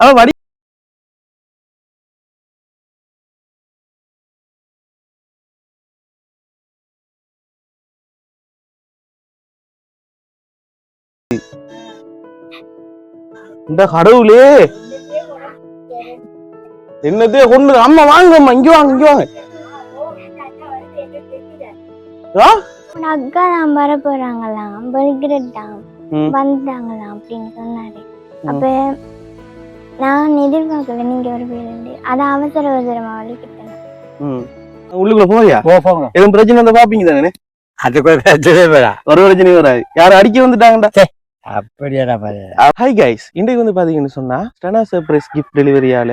அவன் வடி இந்த கடவுளே. என்னத்தையே கொண்டு அம்மா வாங்க அம்மா இங்க வாங்க இங்க வாங்க. அக்கா தான் வர போறாங்களாம். பர்கிரட்டாம் ம். வந்துட்டாங்களாம் அப்படின்னு சொன்னாரு. அப்ப நான் எதிர்பார்க்கல நீங்க வருவீங்க அதான் அவசர அவசரமா வலிக்கிட்டேன். உள்ளுக்குள்ள போறியா? போங்க. எதுவும் பிரச்சனை இருந்தா பாப்பீங்க தானே? அதுக்கு ஒரு பிரச்சனை வேடா ஒரு பிரச்சனை வராது. யாரும் அடிக்க வந்துட்டாங்கடா. அப்படியாடா பாரு. ஹாய் கைஸ் இன்றைக்கு வந்து பாத்தீங்கன்னு சொன்னா ஸ்டனா சர்ப்ரைஸ் கிஃப்ட் டெலிவரியால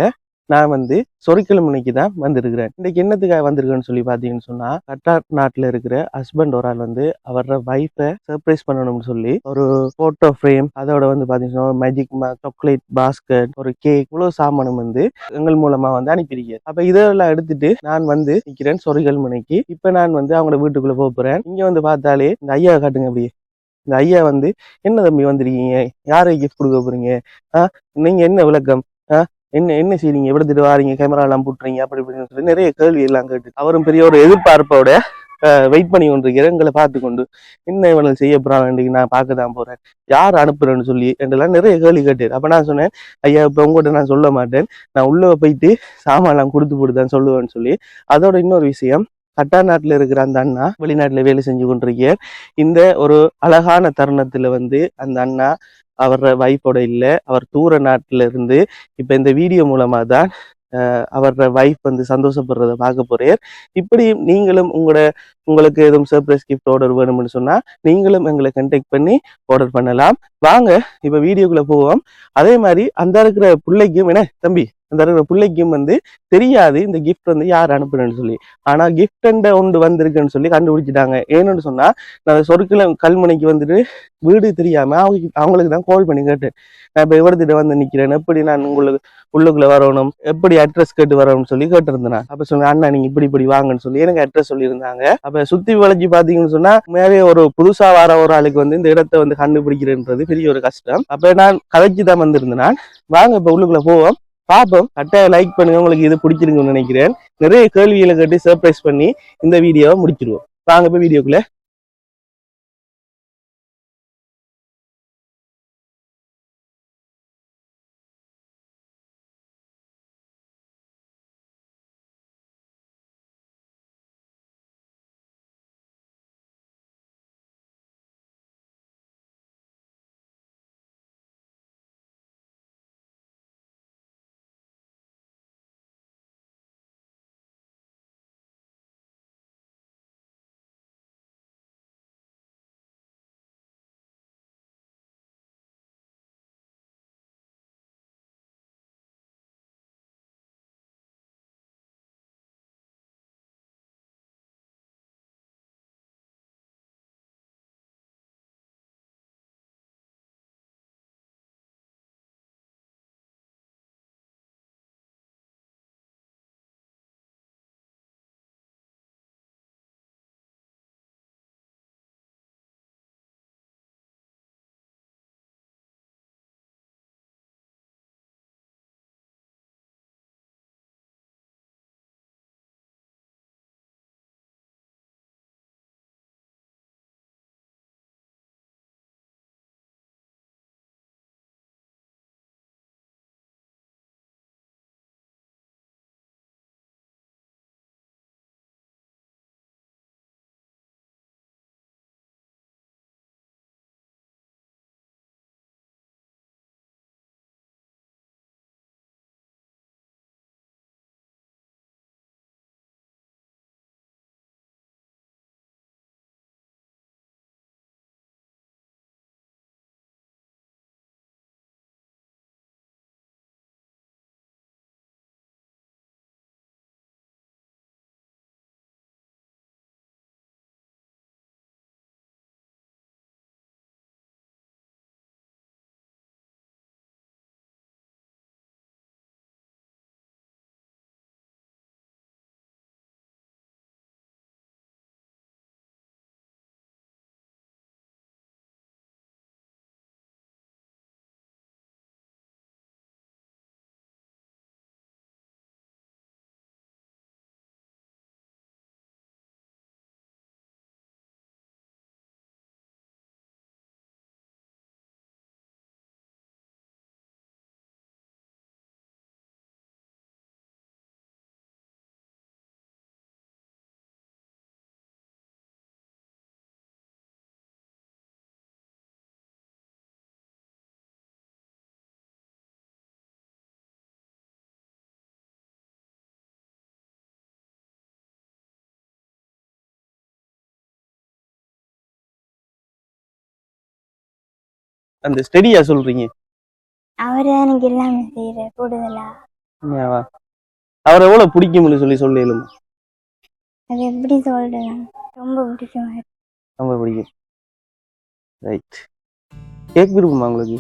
நான் வந்து சொரிக்கிழமனைக்கு தான் வந்திருக்கிறேன். இன்னைக்கு என்னத்துக்காக வந்திருக்கேன்னு சொல்லி பாத்தீங்கன்னு சொன்னா கட்டார் நாட்டுல இருக்கிற ஹஸ்பண்ட் ஒரு ஆள் வந்து அவரோட வைஃபை சர்ப்ரைஸ் பண்ணணும்னு சொல்லி ஒரு போட்டோ ஃப்ரேம் அதோட வந்து பாத்தீங்கன்னா மேஜிக் சாக்லேட் பாஸ்கட் ஒரு கேக் இவ்வளவு சாமானும் வந்து எங்கள் மூலமா வந்து அனுப்பியிருக்கேன் அப்ப இதெல்லாம் எடுத்துட்டு நான் வந்து நிக்கிறேன் சொரிகள் இப்போ இப்ப நான் வந்து அவங்களோட வீட்டுக்குள்ள போக போறேன். இங்க வந்து பார்த்தாலே இந்த ஐயா காட்டுங்க அப்படியே. இந்த ஐயா வந்து என்ன தம்பி வந்திருக்கீங்க? யாரை கிஃப்ட் கொடுக்க போறீங்க? ஆ நீங்க என்ன விளக்கம்? ஆ என்ன என்ன செய்றீங்க? எடுத்துட்டு வாரீங்க? கேமரா எல்லாம் போட்டுறீங்க? அப்படி இப்படின்னு சொல்லி நிறைய கேள்வி எல்லாம் கேட்டு அவரும் பெரிய ஒரு எதிர்பார்ப்போட வெயிட் பண்ணி கொண்டிருக்கிறேன் எங்களை பார்த்து கொண்டு என்ன இவனை செய்ய போறாங்க நான் பார்க்க தான் போறேன். யார் அனுப்புறேன்னு சொல்லி என்றெல்லாம் நிறைய கேள்வி கேட்டாரு அப்ப நான் சொன்னேன் ஐயா இப்ப உங்கள்கிட்ட நான் சொல்ல மாட்டேன். நான் உள்ள போயிட்டு சாமான்லாம் கொடுத்து போட்டு தான் சொல்லுவேன்னு சொல்லி. அதோட இன்னொரு விஷயம் கட்டா நாட்டில் இருக்கிற அந்த அண்ணா வெளிநாட்டில் வேலை செஞ்சு கொண்டிருக்கார் இந்த ஒரு அழகான தருணத்தில் வந்து அந்த அண்ணா அவரோட வைஃபோட இல்ல அவர் தூர நாட்டில் இருந்து இப்போ இந்த வீடியோ மூலமாக தான் அஹ், அவரோட வைஃப் வந்து சந்தோஷப்படுறத பார்க்க போறேன். இப்படி நீங்களும் உங்களோட உங்களுக்கு எதுவும் சர்ப்ரைஸ் கிஃப்ட் ஆர்டர் வேணும்னு சொன்னால் நீங்களும் எங்களை கண்டெக்ட் பண்ணி ஆர்டர் பண்ணலாம். வாங்க இப்போ வீடியோக்குள்ள போவோம். அதே மாதிரி அந்த இருக்கிற பிள்ளைக்கும் என்ன தம்பி அந்த இருக்கிற பிள்ளைக்கும் வந்து தெரியாது இந்த கிஃப்ட் வந்து யார் அனுப்புறேன்னு சொல்லி. ஆனால் கிஃப்ட் ஒன்று வந்திருக்குன்னு சொல்லி கண்டுபிடிச்சிட்டாங்க. ஏன்னு சொன்னா நான் சொற்கில கல்முனைக்கு வந்துட்டு வீடு தெரியாமல் அவங்க அவங்களுக்கு தான் கால் பண்ணி கேட்டேன். நான் இப்போ இவர்கிட்ட வந்து நிக்கிறேன்? எப்படி நான் உங்களுக்கு உள்ளுக்குள்ளே வரணும்? எப்படி அட்ரஸ் கேட்டு வரணும்னு சொல்லி கேட்டிருந்தேன் அப்போ சொன்னேன் அண்ணா நீங்கள் இப்படி இப்படி வாங்கன்னு சொல்லி. எனக்கு அட்ரஸ் சொல்லியிருந்தாங்க. அப்போ சுத்தி வளைஞ்சு பாத்தீங்கன்னு சொன்னா மேலே ஒரு புதுசா வர ஒரு ஆளுக்கு வந்து இந்த இடத்தை வந்து கண்டுபிடிக்கிறேன்றது பெரிய ஒரு கஷ்டம். அப்ப நான் கதைச்சு தான் வந்திருந்தேன் நான். வாங்க இப்ப உள்ளுக்குள்ள போவோம். பாப்போம். கட்டாயம் லைக் பண்ணுங்க. உங்களுக்கு இது பிடிச்சிருக்குன்னு நினைக்கிறேன். நிறைய கேள்விகளை கேட்டு சர்ப்ரைஸ் பண்ணி இந்த வீடியோவை முடிச்சிருவோம். வாங்க இப்ப வீடியோக்குள்ள அந்த ஸ்டெடியா சொல்றீங்க? அவர் எனக்கு எல்லாமே செய்யற கூடுதலா? உண்மையாவா அவரை எவ்வளவு பிடிக்கும்னு சொல்லி சொல்லலும் அது எப்படி சொல்றது ரொம்ப பிடிக்கும்? அவரை. ரொம்ப பிடிக்கும். ரைட் கேக் விருப்பமா உங்களுக்கு.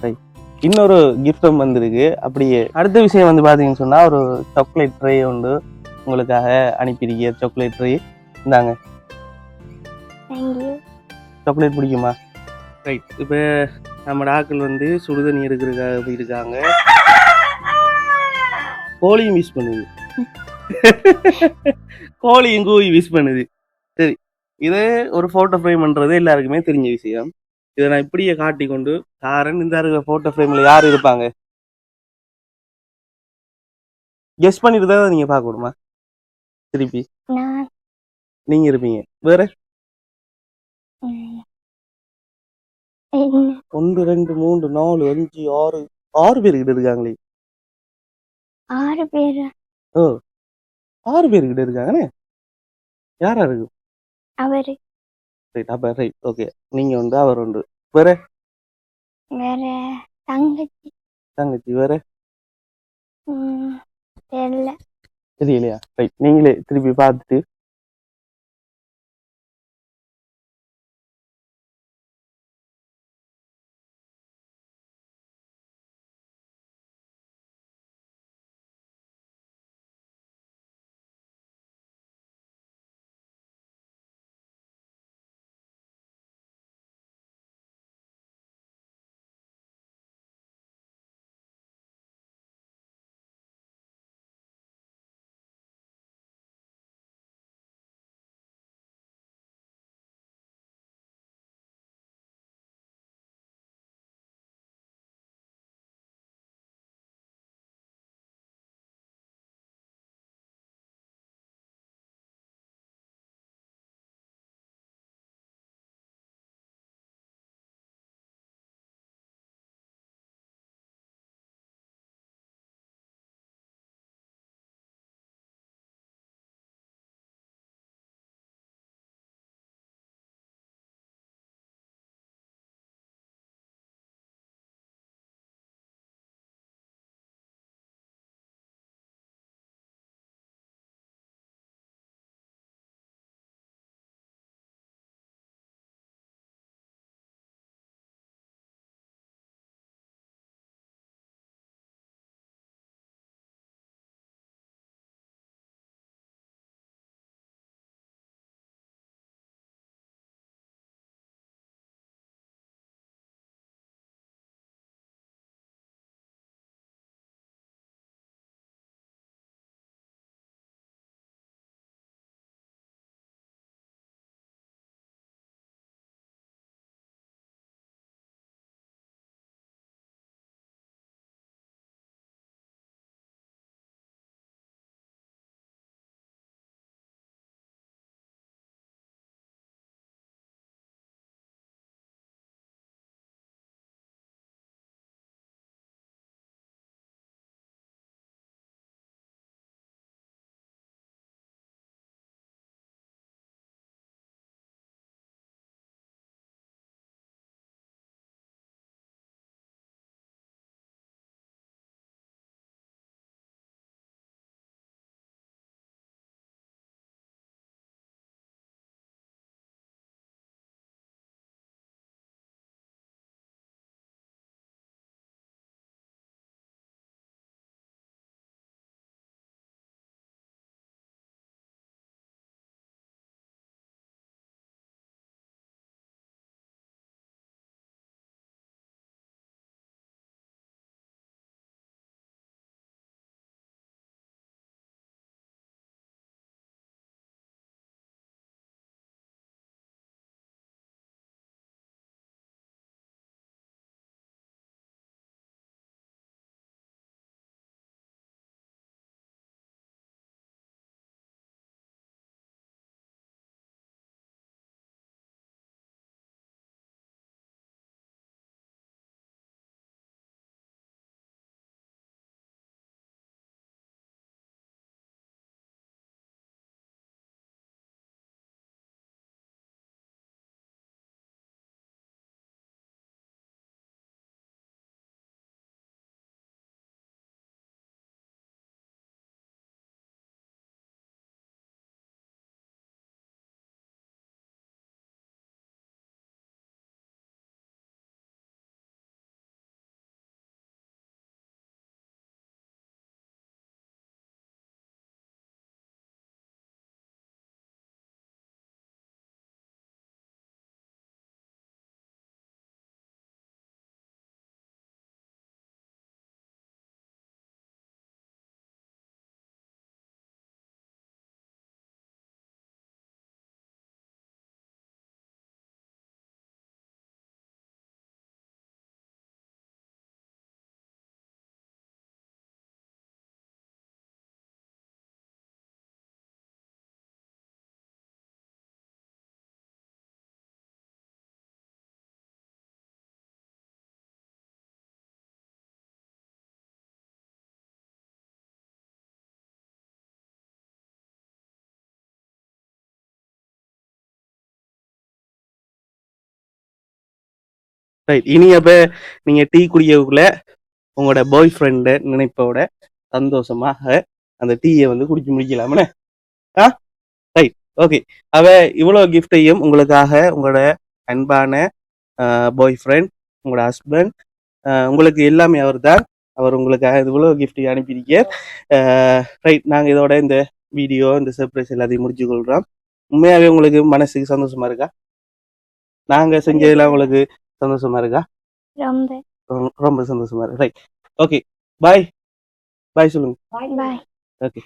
ரைட் இன்னொரு கிஃப்டும் வந்திருக்கு. அப்படியே அடுத்த விஷயம் வந்து பார்த்தீங்கன்னு சொன்னா ஒரு சாக்லேட் ட்ரே உண்டு. உங்களுக்காக அனுப்பியிருக்கிய சாக்லேட் ட்ரே இந்தாங்க. Thank you. சாக்லேட் பிடிக்குமா? ரைட் இப்போ நம்ம ஆக்கள் வந்து சுடுதண்ணி எடுக்கிறதுக்காக போயிருக்காங்க. கோழியும் மிஸ் பண்ணுது. கோழியும் கூவி மிஸ் பண்ணுது. சரி. இது ஒரு ஃபோட்டோ ஃப்ரேம் பண்ணுறது எல்லாருக்குமே தெரிஞ்ச விஷயம். இதை நான் இப்படியே காட்டி கொண்டு காரன் இந்த இருக்கிற ஃபோட்டோ ஃப்ரேமில் யார் இருப்பாங்க? கெஸ் பண்ணிட்டு தான் நீங்கள் பார்க்க விடுமா திருப்பி. நீங்கள் இருப்பீங்க. வேற? ஒன்று ரெண்டு மூன்று நாலு அஞ்சு ஆறு. ஆறு பேர் கிட்ட இருக்காங்களே. ஆறு பேர்? ஓ. ஆறு பேர் கிட்ட இருக்காங்கண்ணே யாரா இருக்கு? அவரு. ரைட் அப்ப ரைட் ஓகே நீங்க உண்டு அவர் உண்டு வேற? வேற தங்கச்சி. தங்கச்சி வேற? தெரியல. தெரியலையா? ரைட் நீங்களே திருப்பி பார்த்துட்டு ரைட் இனி அப்ப நீங்க டீ குடிக்கக்குள்ள உங்களோட பாய் ஃப்ரெண்ட நினைப்போட சந்தோஷமாக அந்த டீயை வந்து குடிச்சு முடிக்கலாமே ஆ? ரைட் ஓகே அவ இவ்வளோ கிஃப்டையும் உங்களுக்காக உங்களோட அன்பான பாய் ஃப்ரெண்ட் உங்களோட ஹஸ்பண்ட் உங்களுக்கு எல்லாமே அவர் தான் அவர் உங்களுக்காக இவ்வளோ கிஃப்ட் அனுப்பியிருக்க ரைட் நாங்கள் இதோட இந்த வீடியோ இந்த சர்ப்ரைஸ் எல்லாத்தையும் முடிச்சு கொள்கிறோம் உண்மையாகவே உங்களுக்கு மனசுக்கு சந்தோஷமா இருக்கா? நாங்கள் செஞ்சதெல்லாம் உங்களுக்கு சந்தோஷமா இருக்கா? ரொம்ப. ரொம்ப- சந்தோஷமா இருக்கு. ரைட் ஓகே பாய் பாய் சொல்லுங்க. Bye okay